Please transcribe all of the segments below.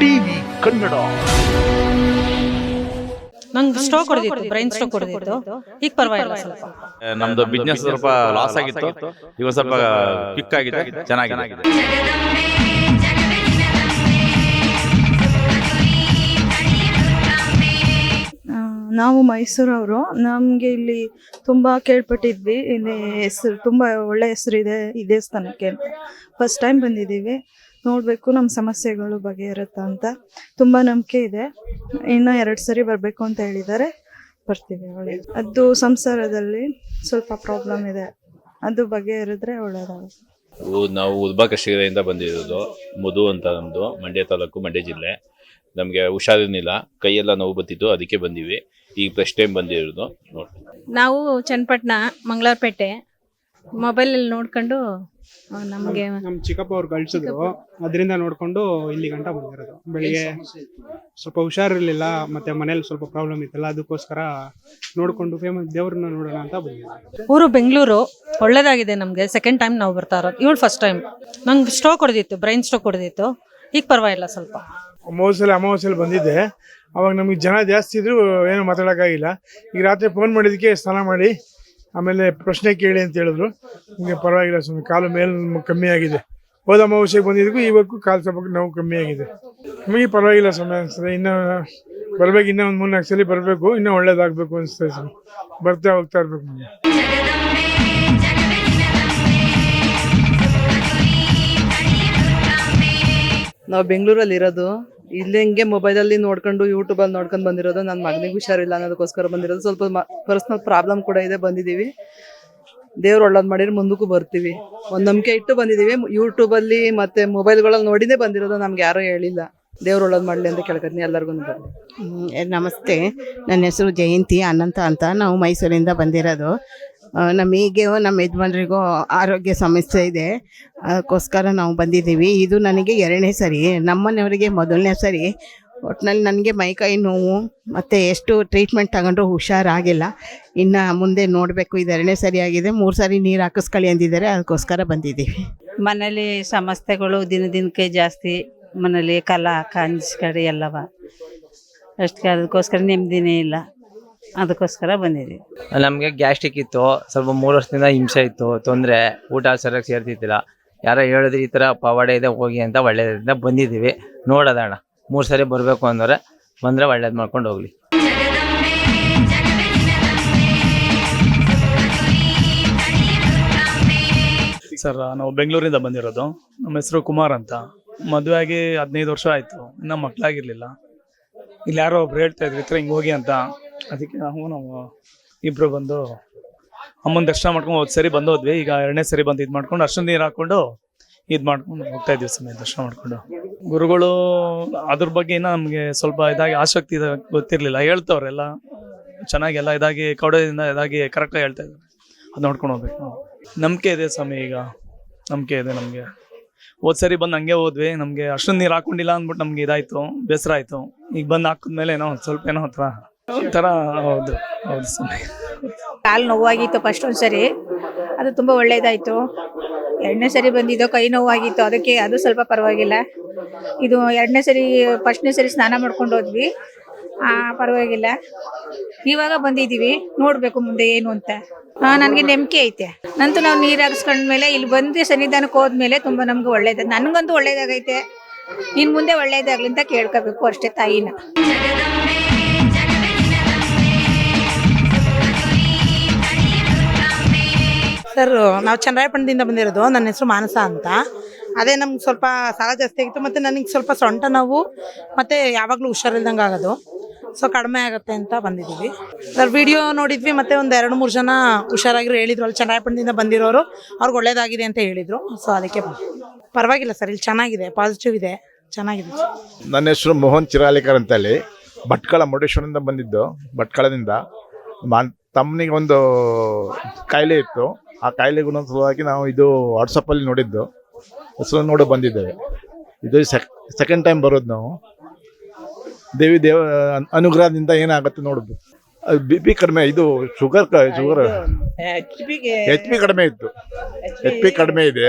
TV Kannada. ನಂಗೆ stroke ಹೊಡೆದಿತ್ತು brain stroke ಹೊಡೆದಿತ್ತು ಈಗ ಪರವಾಗಿಲ್ಲ ಸ್ವಲ್ಪ. ನಮ್ದು ಬಿಸ್ನೆಸ್ ಸ್ವಲ್ಪ ಲಾಸ್ ಆಗಿತ್ತು. ಈಗ ಸ್ವಲ್ಪ ಕ್ವಿಕ್ ಆಗಿದೆ. ಚೆನ್ನಾಗಿದೆ. ಆ, ನಾವು ಮೈಸೂರವರು. ನಮಗೆ ಇಲ್ಲಿ ತುಂಬ ಕೇಳ್ಪಟ್ಟಿದ್ವಿ. ಇಲ್ಲಿ ಹೆಸರು ತುಂಬ ಒಳ್ಳೆ ಹೆಸರಿದೆ ಈ ದೇವಸ್ಥಾನಕ್ಕೆ. ಅಂತ ಫಸ್ಟ್ ಟೈಮ್ ಬಂದಿದ್ದೀವಿ. ನೋಡಬೇಕು ನಮ್ಮ ಸಮಸ್ಯೆಗಳು ಬಗೆಹರುತ್ತಾ ಅಂತ. ತುಂಬ ನಂಬಿಕೆ ಇದೆ. ಇನ್ನು ಎರಡು ಸರಿ ಬರಬೇಕು ಅಂತ ಹೇಳಿದ್ದಾರೆ ಬರ್ತೀವಿ ಒಳ್ಳೆಯದು ಅದು ಸಂಸಾರದಲ್ಲಿ ಸ್ವಲ್ಪ ಪ್ರಾಬ್ಲಮ್ ಇದೆ. ಅದು ಬಗೆಹರಿದ್ರೆ ಒಳ್ಳೆಯದಾಗುತ್ತೆ ಉ- ನಾವು ಉದ್ಬಾ ಕೃಷಿಯಿಂದ ಬಂದಿರೋದು ಮಧು ಅಂತ ನಮ್ಮದು ಮಂಡ್ಯ ತಾಲೂಕು ಮಂಡ್ಯ ಜಿಲ್ಲೆ. ನಮಗೆ ಹುಷಾರಿರ್ಲಿಲ್ಲ. ಕೈಯೆಲ್ಲ ನೋವು ಬತ್ತಿತ್ತು ಅದಕ್ಕೆ ಬಂದೀವಿ. ಈಗ ಫಸ್ಟ್ ಟೈಮ್ ಬಂದಿರೋದು ನೋಡಿ ನಾವು ಚನ್ನಪಟ್ಟಣ ಮಂಗಳಾರಪೇಟೆ. ಮೊಬೈಲಲ್ಲಿ ನೋಡ್ಕೊಂಡು ನಮಗೆ ನಮ್ಮ ಚಿಕ್ಕಪ್ಪ ಅವ್ರು ಕಳ್ಸಿದ್ರು. ಅದರಿಂದ ನೋಡ್ಕೊಂಡು ಇಲ್ಲಿ ಗಂಟ ಬಂದಿರೋದು. ಬೆಳಿಗ್ಗೆ ಸ್ವಲ್ಪ ಹುಷಾರಿರ್ಲಿಲ್ಲ ಮತ್ತೆ ಮನೇಲಿ ಸ್ವಲ್ಪ ಪ್ರಾಬ್ಲಮ್ ಇತ್ತಲ್ಲ ಅದಕ್ಕೋಸ್ಕರ ನೋಡ್ಕೊಂಡು ಫೇಮಸ್ ದೇವ್ರನ್ನ ನೋಡೋಣ ಅಂತ ಬಂದಿದ್ದೆ. ಊರು ಬೆಂಗಳೂರು ಒಳ್ಳೇದಾಗಿದೆ ನಮಗೆ. ಸೆಕೆಂಡ್ ಟೈಮ್ ನಾವು ಬರ್ತಾ ಇರೋದು. ಇವಳು ಫಸ್ಟ್ ಟೈಮ್ ನಂಗೆ ಸ್ಟ್ರೋಕ್ ಹೊಡೆದಿತ್ತು ಬ್ರೈನ್ ಸ್ಟ್ರೋಕ್ ಹೊಡೆದಿತ್ತು. ಈಗ ಪರವಾಗಿಲ್ಲ ಸ್ವಲ್ಪ. ಅಮಾವಾಸ್ಯೆಲಿ ಅಮಾವಾಸ್ಯಲ್ಲಿ ಬಂದಿದ್ದೆ. ಅವಾಗ ನಮಗೆ ಜನ ಜಾಸ್ತಿ ಇದ್ರು ಏನು ಮಾತಾಡೋಕ್ಕಾಗಿಲ್ಲ. ಈಗ ರಾತ್ರಿ ಫೋನ್ ಮಾಡಿದ್ದಕ್ಕೆ ಸ್ನಾನ ಮಾಡಿ ಆಮೇಲೆ ಪ್ರಶ್ನೆ ಕೇಳಿ ಅಂತ ಹೇಳಿದ್ರು. ನಿಮಗೆ ಪರವಾಗಿಲ್ಲ ಸ್ವಾಮಿ, ಕಾಲು ಮೇಲೆ ಕಮ್ಮಿ ಆಗಿದೆ. ಹೋದ ಅಮಾವಾಸ್ಯೆಗೆ ಬಂದಿದ್ದಕ್ಕೂ ಇವಕ್ಕೂ ಕಾಲು ಸ್ವಲ್ಪ ನೋವು ಕಮ್ಮಿ ಆಗಿದೆ. ನಮಗೆ ಪರವಾಗಿಲ್ಲ ಸ್ವಾಮಿ ಅನಿಸ್ತದೆ ಇನ್ನೂ ಬರ್ಬೇಕು, ಇನ್ನೂ ಒಂದು ಮೂರ್ನಾಲ್ಕು ಸಲ ಬರಬೇಕು, ಇನ್ನೂ ಒಳ್ಳೇದಾಗಬೇಕು ಅನಿಸ್ತದೆ ಸ್ವಾಮಿ. ಬರ್ತಾ ಹೋಗ್ತಾ ಇರಬೇಕು ನಮಗೆ ನಾವು ಬೆಂಗಳೂರಲ್ಲಿ ಇರೋದು ಇಲ್ಲಿ ಹಿಂಗೆ ಮೊಬೈಲಲ್ಲಿ ನೋಡ್ಕೊಂಡು ಯೂಟ್ಯೂಬಲ್ಲಿ ನೋಡ್ಕೊಂಡು ಬಂದಿರೋದು ನನ್ನ ಮಗನಿಗೆ ಹುಷಾರಿಲ್ಲ ಅನ್ನೋದಕ್ಕೋಸ್ಕರ ಬಂದಿರೋದು. ಸ್ವಲ್ಪ ಪರ್ಸ್ನಲ್ ಪ್ರಾಬ್ಲಮ್ ಕೂಡ ಇದೆ ಬಂದಿದ್ದೀವಿ ದೇವ್ರು ಒಳ್ಳೇದು ಮಾಡಿದ್ರೆ ಮುಂದಕ್ಕೂ ಬರ್ತೀವಿ. ಒಂದು ನಂಬಿಕೆ ಇಟ್ಟು ಬಂದಿದ್ದೀವಿ ಯೂಟ್ಯೂಬಲ್ಲಿ ಮತ್ತೆ ಮೊಬೈಲ್ಗಳಲ್ಲಿ ನೋಡಿನೇ ಬಂದಿರೋದು ನಮ್ಗೆ ಯಾರೂ ಹೇಳಿಲ್ಲ. ದೇವ್ರು ಒಳ್ಳೇದು ಮಾಡಲಿ ಅಂತ ಕೇಳ್ಕೊತೀನಿ ಎಲ್ಲರಿಗೂ ನಮಸ್ತೆ. ನನ್ನ ಹೆಸರು ಜಯಂತಿ ಅನಂತ ಅಂತ. ನಾವು ಮೈಸೂರಿಂದ ಬಂದಿರೋದು. ಆ, ನಮಗೆ ನಮ್ಮ ಯಜಮಾನ್ರಿಗೂ ಆರೋಗ್ಯ ಸಮಸ್ಯೆ ಇದೆ. ಅದಕ್ಕೋಸ್ಕರ ನಾವು ಬಂದಿದ್ದೀವಿ. ಇದು ನನಗೆ ಎರಡನೇ ಸರಿ. ನಮ್ಮನೆಯವರಿಗೆ ಮೊದಲನೇ ಸರಿ. ಒಟ್ಟಿನಲ್ಲಿ ನನಗೆ ಮೈಕೈ ನೋವು ಮತ್ತು ಎಷ್ಟು ಟ್ರೀಟ್ಮೆಂಟ್ ತಗೊಂಡ್ರು ಹುಷಾರಾಗಿಲ್ಲ. ಇನ್ನು ಮುಂದೆ ನೋಡಬೇಕು. ಇದು ಎರಡನೇ ಸರಿ ಆಗಿದೆ. ಮೂರು ಸಾರಿ ನೀರು ಹಾಕಿಸ್ಕೊಳ್ಳಿ ಅಂದಿದ್ದಾರೆ. ಅದಕ್ಕೋಸ್ಕರ ಬಂದಿದ್ದೀವಿ. ಮನೇಲಿ ಸಮಸ್ಯೆಗಳು ದಿನ ದಿನಕ್ಕೆ ಜಾಸ್ತಿ. ಮನೇಲಿ ಕಲ ಕಾಂಜಿಸ್ಕಡೆ ಎಲ್ಲವ. ಅಷ್ಟಕ್ಕೆ ಅದಕ್ಕೋಸ್ಕರ ನೆಮ್ಮದಿನೇ ಇಲ್ಲ. ಅದಕ್ಕೋಸ್ಕರ ಬಂದಿದ್ದೀವಿ ನಮಗೆ ಗ್ಯಾಸ್ಟ್ರಿಕ್ ಇತ್ತು ಸ್ವಲ್ಪ ಮೂರು ವರ್ಷದಿಂದ ಹಿಂಸೆ ಇತ್ತು ತೊಂದರೆ ಊಟ ಸರಿಯಾಗಿ ಸೇರ್ತಿದ್ದಿಲ್ಲ. ಯಾರೋ ಹೇಳಿದ್ರೆ ಈ ಥರ ಪವಾಡ ಇದೆ ಹೋಗಿ ಅಂತ ಒಳ್ಳೇದ್ರಿಂದ ಬಂದಿದ್ದೀವಿ. ನೋಡೋದಣ್ಣ ಮೂರು ಸರಿ ಬರಬೇಕು ಅಂದರೆ ಬಂದರೆ ಒಳ್ಳೇದು ಮಾಡ್ಕೊಂಡು ಹೋಗ್ಲಿ. ಸರ್ ನಾವು ಬೆಂಗಳೂರಿಂದ ಬಂದಿರೋದು. ನಮ್ಮ ಹೆಸರು ಕುಮಾರ್ ಅಂತ. ಮದುವೆ ಆಗಿ ಹದಿನೈದು ವರ್ಷ ಆಯಿತು. ಇನ್ನೂ ಮಕ್ಕಳಾಗಿರಲಿಲ್ಲ ಇಲ್ಲಿ ಯಾರೋ ಒಬ್ರು ಹೇಳ್ತಾ ಇದ್ರು ಈ ಥರ ಹಿಂಗೆ ಹೋಗಿ ಅಂತ. ಅದಕ್ಕೆ ನಾವು ನಾವು ಇಬ್ಬರು ಬಂದು ಅಮ್ಮನ ದರ್ಶನ ಮಾಡ್ಕೊಂಡು ಹೋದ್ ಸರಿ ಬಂದು ಹೋದ್ವಿ ಈಗ ಎರಡನೇ ಸರಿ ಬಂದು ಇದು ಮಾಡ್ಕೊಂಡು ಅಷ್ಟೊಂದು ನೀರು ಹಾಕ್ಕೊಂಡು ಇದು ಮಾಡ್ಕೊಂಡು ಹೋಗ್ತಾ ಇದ್ವಿ ಸಮಯ ದರ್ಶನ ಮಾಡ್ಕೊಂಡು. ಗುರುಗಳು ಅದ್ರ ಬಗ್ಗೆ ನಮಗೆ ಸ್ವಲ್ಪ ಇದಾಗಿ ಆಸಕ್ತಿ ಗೊತ್ತಿರಲಿಲ್ಲ. ಹೇಳ್ತವ್ರೆಲ್ಲ. ಚೆನ್ನಾಗಿ ಎಲ್ಲ ಇದಾಗಿ ಕೌಡದಿಂದ ಇದಾಗಿ ಕರೆಕ್ಟಾಗಿ ಹೇಳ್ತಾ ಇದ್ದಾರೆ. ಅದು ನೋಡ್ಕೊಂಡು ಹೋಗ್ಬೇಕು ನಂಬಿಕೆ ಇದೆ ಸ್ವಾಮಿ ಈಗ. ನಂಬಿಕೆ ಇದೆ ನಮಗೆ. ಹೋದ್ ಸರಿ ಬಂದು ಹಂಗೆ ಹೋದ್ವಿ. ನಮಗೆ ಅಷ್ಟೊಂದು ನೀರು ಹಾಕೊಂಡಿಲ್ಲ ಅಂದ್ಬಿಟ್ಟು ನಮಗೆ ಇದಾಯಿತು. ಬೇಸರ ಆಯಿತು. ಈಗ ಬಂದು ಹಾಕಿದ್ಮೇಲೆ ಏನೋ ಒಂದು ಸ್ವಲ್ಪ ಏನೋ ಒಂಥರ ಒಂಥರ ಹೌದು ಹೌದು ಸ್ವಾಮಿ. ಕಾಲು ನೋವಾಗಿತ್ತು ಫಸ್ಟ್ ಒಂದ್ಸರಿ. ಅದು ತುಂಬ ಒಳ್ಳೇದಾಯಿತು. ಎರಡನೇ ಸರಿ ಬಂದಿದ್ದು ಕೈ ನೋವಾಗಿತ್ತು. ಅದಕ್ಕೆ ಅದು ಸ್ವಲ್ಪ ಪರವಾಗಿಲ್ಲ. ಇದು ಎರಡನೇ ಸರಿ ಫಸ್ಟ್ನೇ ಸರಿ ಸ್ನಾನ ಮಾಡ್ಕೊಂಡು ಹೋದ್ವಿ. ಆ, ಪರವಾಗಿಲ್ಲ. ಇವಾಗ ಬಂದಿದ್ದೀವಿ. ನೋಡಬೇಕು ಮುಂದೆ ಏನು ಅಂತ. ನನಗೆ ನಂಬಿಕೆ ಐತೆ. ನಂತೂ ನಾವು ನೀರು ಹಾಕಿಸ್ಕೊಂಡ್ಮೇಲೆ ಇಲ್ಲಿ ಬಂದು ಸನ್ನಿಧಾನಕ್ಕೆ ಹೋದ್ಮೇಲೆ ತುಂಬ ನಮ್ಗೆ ಒಳ್ಳೇದ. ನನಗಂತೂ ಒಳ್ಳೇದಾಗೈತೆ. ಇನ್ನು ಮುಂದೆ ಒಳ್ಳೇದಾಗ್ಲಿ ಅಂತ ಕೇಳ್ಕೋಬೇಕು ಅಷ್ಟೇ ತಾಯಿನ. ಸರ್ ನಾವು ಚನ್ನರಾಯಪಟ್ಟಣದಿಂದ ಬಂದಿರೋದು. ನನ್ನ ಹೆಸರು ಮಾನಸ ಅಂತ. ಅದೇ ನಮ್ಗೆ ಸ್ವಲ್ಪ ಸಾಲ ಜಾಸ್ತಿ ಆಗಿತ್ತು. ಮತ್ತು ನನಗೆ ಸ್ವಲ್ಪ ಸೊಂಟ ನೋವು. ಮತ್ತು ಯಾವಾಗಲೂ ಹುಷಾರಿಲ್ದಂಗೆ ಆಗೋದು. ಸೊ ಕಡಿಮೆ ಆಗುತ್ತೆ ಅಂತ ಬಂದಿದ್ದೀವಿ ಸರ್ ವಿಡಿಯೋ ನೋಡಿದ್ವಿ. ಮತ್ತು ಒಂದು ಎರಡು ಮೂರು ಜನ ಹುಷಾರಾಗಿರೋ ಹೇಳಿದ್ರು. ಅಲ್ಲಿ ಚನ್ನರಾಯಪಟ್ಟಣದಿಂದ ಬಂದಿರೋರು. ಅವ್ರಿಗೆ ಒಳ್ಳೇದಾಗಿದೆ ಅಂತ ಹೇಳಿದರು. ಸೊ ಅದಕ್ಕೆ ಪರವಾಗಿಲ್ಲ ಸರ್ ಇಲ್ಲಿ ಚೆನ್ನಾಗಿದೆ. ಪಾಸಿಟಿವ್ ಇದೆ. ಚೆನ್ನಾಗಿದೆ ನನ್ನ ಹೆಸರು ಮೋಹನ್ ಚಿರಾಲಿಕರ್ ಅಂತೇಳಿ. ಭಟ್ಕಳ ಮುರುಡೇಶ್ವರದಿಂದ ಬಂದಿದ್ದು. ಭಟ್ಕಳದಿಂದ. ತಮ್ಮನಿಗೆ ಒಂದು ಕಾಯಿಲೆ ಇತ್ತು. ಆ ಕಾಯಿಲೆಗೂ ಸಲುವಾಗಿ ನಾವು ಇದು ವಾಟ್ಸಪ್ಪಲ್ಲಿ ನೋಡಿದ್ದು. ಹೆಸರು ನೋಡಿ ಬಂದಿದ್ದೇವೆ. ಇದು ಸೆಕ್ ಸೆಕೆಂಡ್ ಟೈಮ್ ಬರೋದು ನಾವು. ದೇವಿ ದೇವ ಅನುಗ್ರಹದಿಂದ ಏನಾಗುತ್ತೆ ನೋಡೋದು. ಬಿ ಪಿ ಕಡಿಮೆ ಇದು ಶುಗರ್ ಶುಗರ್ ಎಚ್ ಪಿ ಕಡಿಮೆ ಇತ್ತು. ಎಚ್ ಪಿ ಕಡಿಮೆ ಇದೆ.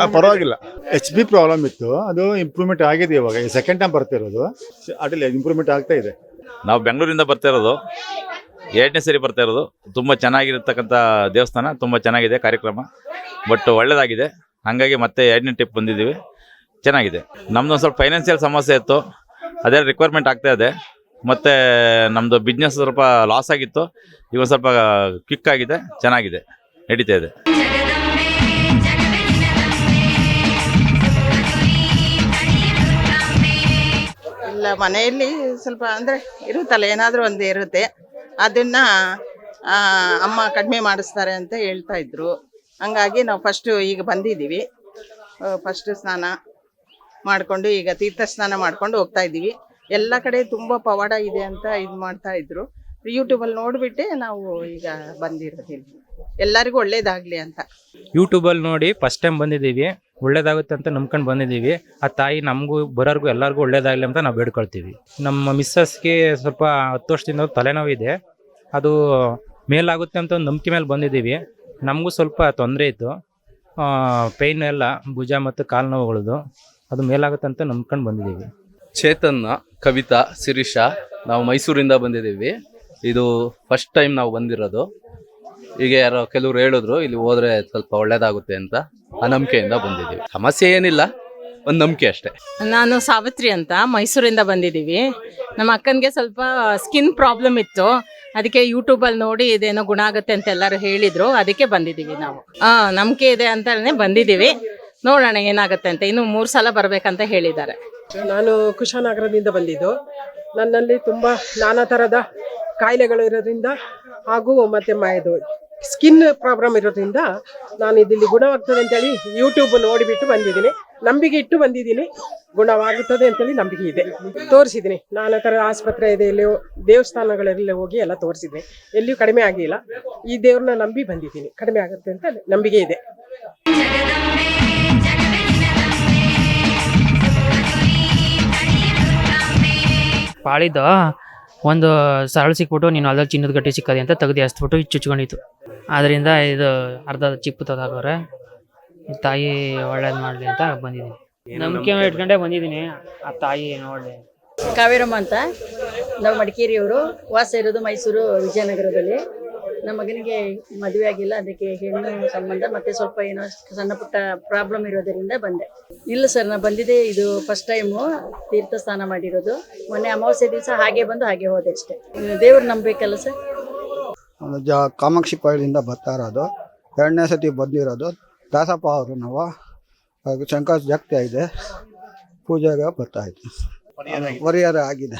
ಆ, ಪರವಾಗಿಲ್ಲ. ಎಚ್ ಬಿ ಪ್ರಾಬ್ಲಮ್ ಇತ್ತು. ಅದು ಇಂಪ್ರೂವ್ಮೆಂಟ್ ಆಗಿದೆ ಇವಾಗ. ಸೆಕೆಂಡ್ ಟೈಮ್ ಬರ್ತಿರೋದು. ಅಡಿಲ್ಲ ಇಂಪ್ರೂವ್ಮೆಂಟ್ ಆಗ್ತಾ ಇದೆ. ನಾವು ಬೆಂಗಳೂರಿಂದ ಬರ್ತಾ ಇರೋದು ಎರಡನೇ ಸರಿ ಬರ್ತಾ ಇರೋದು. ತುಂಬ ಚೆನ್ನಾಗಿರತಕ್ಕಂಥ ದೇವಸ್ಥಾನ, ತುಂಬ ಚೆನ್ನಾಗಿದೆ ಕಾರ್ಯಕ್ರಮ. ಬಟ್ ಒಳ್ಳೆಯದಾಗಿದೆ ಹಾಗಾಗಿ ಮತ್ತೆ ಎರಡನೇ ಟ್ರಿಪ್ ಬಂದಿದ್ದೀವಿ. ಚೆನ್ನಾಗಿದೆ. ನಮ್ದು ಒಂದು ಸ್ವಲ್ಪ ಫೈನಾನ್ಷಿಯಲ್ ಸಮಸ್ಯೆ ಇತ್ತು. ಅದೇ ರಿಕ್ವೈರ್ಮೆಂಟ್ ಆಗ್ತಾ ಇದೆ. ಮತ್ತು ನಮ್ಮದು ಬಿಸ್ನೆಸ್ ಸ್ವಲ್ಪ ಲಾಸ್ ಆಗಿತ್ತು. ಒಂದು ಸ್ವಲ್ಪ ಕ್ವಿಕ್ ಆಗಿದೆ. ಚೆನ್ನಾಗಿದೆ. ನಡೀತಾ ಇದೆ. ಇಲ್ಲ, ಮನೆಯಲ್ಲಿ ಸ್ವಲ್ಪ ಅಂದರೆ ಇರುತ್ತಲ್ಲ, ಏನಾದರೂ ಒಂದು ಇರುತ್ತೆ. ಅದನ್ನ ಅಮ್ಮ ಕಡಿಮೆ ಮಾಡಿಸ್ತಾರೆ ಅಂತ ಹೇಳ್ತಾ ಇದ್ರು. ಹಂಗಾಗಿ ನಾವು ಫಸ್ಟು ಈಗ ಬಂದಿದ್ದೀವಿ. ಫಸ್ಟ್ ಸ್ನಾನ ಮಾಡಿಕೊಂಡು ಈಗ ತೀರ್ಥ ಸ್ನಾನ ಮಾಡ್ಕೊಂಡು ಹೋಗ್ತಾ ಇದ್ದೀವಿ. ಎಲ್ಲ ಕಡೆ ತುಂಬ ಪವಾಡ ಇದೆ ಅಂತ ಇದು ಮಾಡ್ತಾ ಇದ್ರು. ಯೂಟ್ಯೂಬಲ್ಲಿ ನೋಡಿಬಿಟ್ಟೆ ನಾವು ಈಗ ಬಂದಿರೋದಿಲ್ಲ ಎಲ್ಲರಿಗೂ ಒಳ್ಳೇದಾಗಲಿ ಅಂತ. ಯೂಟ್ಯೂಬಲ್ಲಿ ನೋಡಿ ಫಸ್ಟ್ ಟೈಮ್ ಬಂದಿದ್ದೀವಿ. ಒಳ್ಳೇದಾಗುತ್ತೆ ಅಂತ ನಂಬ್ಕೊಂಡು ಬಂದಿದ್ದೀವಿ. ಆ ತಾಯಿ ನಮಗೂ, ಬರೋರ್ಗು ಎಲ್ಲರಿಗೂ ಒಳ್ಳೇದಾಗಲಿ ಅಂತ ನಾವು ಬೇಡ್ಕೊಳ್ತೀವಿ. ನಮ್ಮ ಮಿಸ್ಸಸ್ಗೆ ಸ್ವಲ್ಪ ಹತ್ತು ವರ್ಷದಿಂದ ತಲೆನೋವಿದೆ. ಅದು ಮೇಲಾಗುತ್ತೆ ಅಂತ ಒಂದು ನಂಬಿಕೆ ಮೇಲೆ ಬಂದಿದ್ದೀವಿ. ನಮಗೂ ಸ್ವಲ್ಪ ತೊಂದರೆ ಇತ್ತು. ಪೇಯ್ನ್ ಎಲ್ಲ, ಭುಜ ಮತ್ತು ಕಾಲು ನೋವುಗಳದು, ಅದು ಮೇಲಾಗುತ್ತೆ ಅಂತ ನಂಬ್ಕೊಂಡು ಬಂದಿದ್ದೀವಿ. ಚೇತನ್ನ ಕವಿತಾ, ಶಿರೀಷ, ನಾವು ಮೈಸೂರಿಂದ ಬಂದಿದ್ದೀವಿ. ಇದು ಫಸ್ಟ್ ಟೈಮ್ ನಾವು ಬಂದಿರೋದು. ಈಗ ಯಾರೋ ಕೆಲವರು ಹೇಳಿದ್ರು ಇಲ್ಲಿ ಹೋದ್ರೆ ಸ್ವಲ್ಪ ಒಳ್ಳೇದಾಗುತ್ತೆ ಅಂತ ಆ ನಂಬಿಕೆಯಿಂದ ಬಂದಿದ್ದೀವಿ. ಸಮಸ್ಯೆ ಏನಿಲ್ಲ ಒಂದು ನಂಬಿಕೆ ಅಷ್ಟೇ. ನಾನು ಸಾವಿತ್ರಿ ಅಂತ ಮೈಸೂರಿಂದ ಬಂದಿದ್ದೀವಿ. ನಮ್ಮ ಅಕ್ಕನಿಗೆ ಸ್ವಲ್ಪ ಸ್ಕಿನ್ ಪ್ರಾಬ್ಲಮ್ ಇತ್ತು. ಅದಕ್ಕೆ ಯೂಟ್ಯೂಬಲ್ಲಿ ನೋಡಿ ಇದೇನೋ ಗುಣ ಆಗುತ್ತೆ ಅಂತ ಎಲ್ಲರೂ ಹೇಳಿದ್ರು. ಅದಕ್ಕೆ ಬಂದಿದ್ದೀವಿ ನಾವು. ಹಾಂ ನಂಬಿಕೆ ಇದೆ ಅಂತಲೇ ಬಂದಿದ್ದೀವಿ. ನೋಡೋಣ ಏನಾಗುತ್ತೆ ಅಂತ. ಇನ್ನು ಮೂರು ಸಲ ಬರಬೇಕಂತ ಹೇಳಿದ್ದಾರೆ. ನಾನು ಕುಶಾನಗರದಿಂದ ಬಂದಿದ್ದು. ನನ್ನಲ್ಲಿ ತುಂಬ ನಾನಾ ಥರದ ಕಾಯಿಲೆಗಳು ಇರೋದ್ರಿಂದ ಹಾಗೂ ಮತ್ತೆ ಮಾಯದು ಸ್ಕಿನ್ ಪ್ರಾಬ್ಲಮ್ ಇರೋದ್ರಿಂದ ನಾನು ಇದಿಲ್ಲಿ ಗುಣವಾಗ್ತದೆ ಅಂತೇಳಿ ಯೂಟ್ಯೂಬ್ ನೋಡಿಬಿಟ್ಟು ಬಂದಿದ್ದೀನಿ. ನಂಬಿಕೆ ಇಟ್ಟು ಬಂದಿದ್ದೀನಿ. ಗುಣವಾಗುತ್ತದೆ ಅಂತೇಳಿ ನಂಬಿಕೆ ಇದೆ. ತೋರಿಸಿದ್ದೀನಿ. ನಾನಾ ಥರ ಆಸ್ಪತ್ರೆ ಇದೆ ಇಲ್ಲಿ ದೇವಸ್ಥಾನಗಳಲ್ಲಿ ಹೋಗಿ ಎಲ್ಲ ತೋರಿಸಿದ್ದೀನಿ. ಎಲ್ಲಿಯೂ ಕಡಿಮೆ ಆಗಿಲ್ಲ. ಈ ದೇವ್ರನ್ನ ನಂಬಿ ಬಂದಿದ್ದೀನಿ. ಕಡಿಮೆ ಆಗುತ್ತೆ ಅಂತ ನಂಬಿಕೆ ಇದೆ. ಪಾಳಿದ್ದು ಒಂದು ಸರಳು ಸಿಕ್ಬಿಟ್ಟು ನೀನು ಅಲ್ಲಲ್ಲಿ ಚಿನ್ನದ ಗಟ್ಟಿ ಸಿಕ್ಕದೆ ಅಂತ ತೆಗೆದು ಎಸ್ಬಿಟ್ಟು ಚುಚ್ಕೊಂಡಿತ್ತು. ಆದ್ರಿಂದ ಇದು ಅರ್ಧ ಚಿಪ್ಪು ತೆಗೆದಾಕವ್ರೆ. ತಾಯಿ ಒಳ್ಳೇದು ಮಾಡಲಿ ಅಂತ ಬಂದಿದ್ದೀನಿ. ನಂಬಿಕೆ ಇಟ್ಕೊಂಡೇ ಬಂದಿದ್ದೀನಿ. ಆ ತಾಯಿ ನೋಡಲಿ. ಕಾವೇರಮ್ಮ ಅಂತ, ನಾವು ಮಡಿಕೇರಿಯವರು. ವಾಸ ಇರೋದು ಮೈಸೂರು ವಿಜಯನಗರದಲ್ಲಿ. ನಮ್ಮ ಮಗನಿಗೆ ಮದುವೆ ಆಗಿಲ್ಲ ಅದಕ್ಕೆ ಹೆಣ್ಣು ಸಂಬಂಧ ಮತ್ತೆ ಸ್ವಲ್ಪ ಏನೋ ಸಣ್ಣ ಪುಟ್ಟ ಪ್ರಾಬ್ಲಮ್ ಇರೋದರಿಂದ ಬಂದೆ. ಇಲ್ಲ ಸರ್ ನಾ ಬಂದಿದ್ದೆ ಇದು ಫಸ್ಟ್ ಟೈಮು ತೀರ್ಥ ಸ್ನಾನ ಮಾಡಿರೋದು. ಮೊನ್ನೆ ಅಮಾವಾಸ್ಯೆ ದಿವಸ ಹಾಗೆ ಬಂದು ಹಾಗೆ ಹೋದೆ ಅಷ್ಟೇ. ದೇವ್ರು ನಂಬಬೇಕಲ್ಲ ಸರ್ ಜ ಕಾಮಾಕ್ಷಿ ಪಾಯಿಂದ ಬರ್ತಾ ಇರೋದು ಎರಡನೇ ಸತಿ ಬಂದಿರೋದು. ದಾಸಪ್ಪ ಅವರು ನಾವು ಹಾಗೂ ಶಂಕರ್ ಜಾಗ್ತಾ ಇದೆ. ಪೂಜೆಗೆ ಬರ್ತಾ ಇದೆ ಪರಿಹಾರ ಆಗಿದೆ.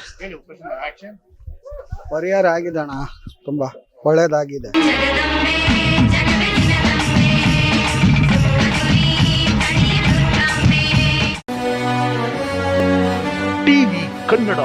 ಪರಿಹಾರ ಆಗಿದೆ ಅಣ್ಣ ತುಂಬ. ಒಳ್ಳೇದಾಗಿದೆ. ಟಿವಿ ಕನ್ನಡ.